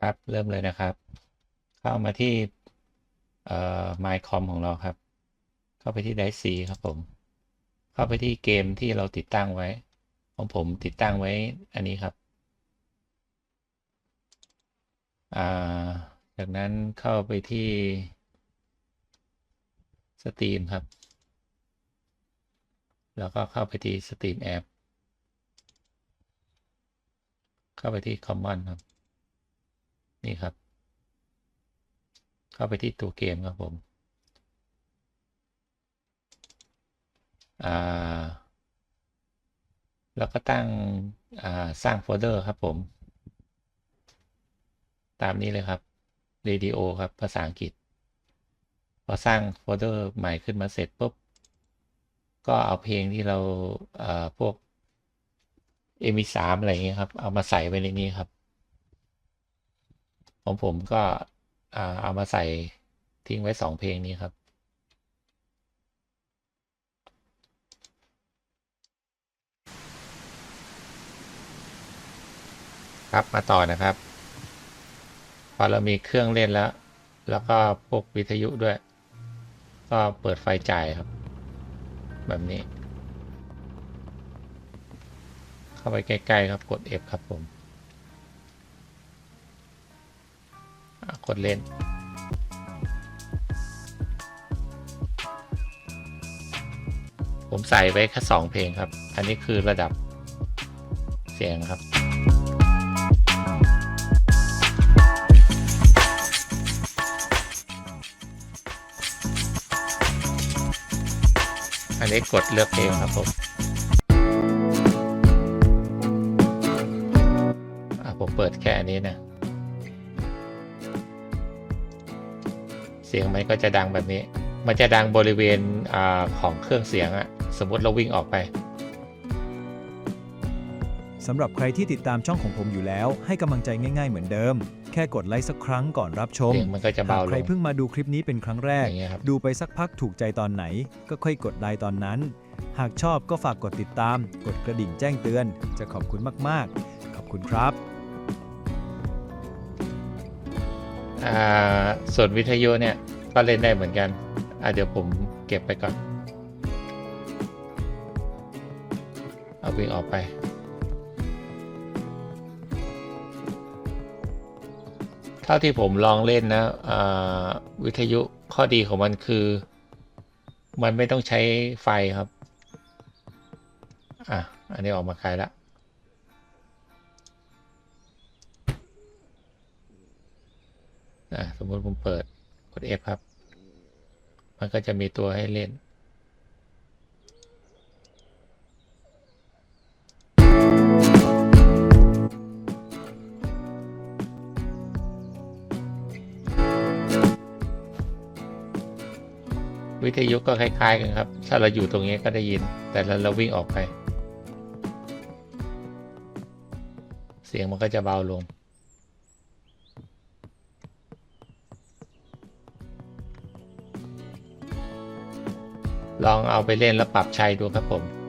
ครับ เริ่มเลยนะครับ เข้ามาที่เอ่อ MyCom ของเราครับ เข้าไปที่ Dice ครับผม เข้าไปที่เกมที่เราติดตั้งไว้ ของผมติดตั้งไว้อันนี้ครับอ่าจากนั้นเข้าไปที่ Steam ครับ แล้วก็เข้าไปที่ Steam App เข้าไปที่ Common ครับ นี่ครับ เข้าไปที่ตัวเกมครับผมแล้วก็ตั้งสร้างโฟลเดอร์ครับผม ตามนี้เลยครับ Radio ครับ ภาษาอังกฤษ พอสร้างโฟลเดอร์ใหม่ขึ้นมาเสร็จปุ๊บ ก็เอาเพลงที่เราเอ่อพวก MP3 อะไรอย่างเงี้ยครับ เอามาใส่ไว้ในนี้ครับ ของผมก็เอามาใส่ทิ้งไว้สองเพลงนี้ครับ ครับมาต่อนะครับ พอเรามีเครื่องเล่นแล้ว แล้วก็พวกวิทยุด้วย ก็เปิดไฟจ่ายครับ แบบนี้ เข้าไปใกล้ ๆ ครับกด F ครับผม ดเล่น ผมใส่ไว้แค่สองเพลงครับ อันนี้คือระดับเสียงครับอันนี้กดเลือกเพลงครับผมผมเปิดแค่อันนี้นะ เสียงมันก็จะดังแบบนี้ มันจะดังบริเวณอาของเครื่องเสียงอะสมมติเราวิ่งออกไปสำหรับใครที่ติดตามช่องของผมอยู่แล้ว ให้กำลังใจง่าย ๆ เหมือนเดิม แค่กดไลค์สักครั้งก่อนรับชมเสียงมันก็จะเบาหากลใครงเพิ่งมาดูคลิปนี้เป็นครั้งแรกอย่างเงี้ยครับดูไปสักพักถูกใจตอนไหน ก็ค่อยกดไลค์ตอนนั้น หากชอบก็ฝากกดติดตาม กดกระดิ่งแจ้งเตือน จะขอบคุณมากๆ ขอบคุณครับ ส่วนวิทยุเนี่ยก็เล่นได้เหมือนกันอะเดี๋ยวผมเก็บไปก่อน เอาวิ่งออกไป เท่าที่ผมลองเล่นนะวิทยุข้อดีของมันคือ มันไม่ต้องใช้ไฟครับ อะ อันนี้ออกมาไกลละ อะสมมติผมเปิดกด F ครับ มันก็จะมีตัวให้เล่นวิทยุก็คล้าย ๆ กันครับ ถ้าเราอยู่ตรงนี้ก็ได้ยิน แต่เราเราวิ่งออกไป เสียงมันก็จะเบาลง ลองเอาไปเล่นแล้วปรับใช้ดูครับผม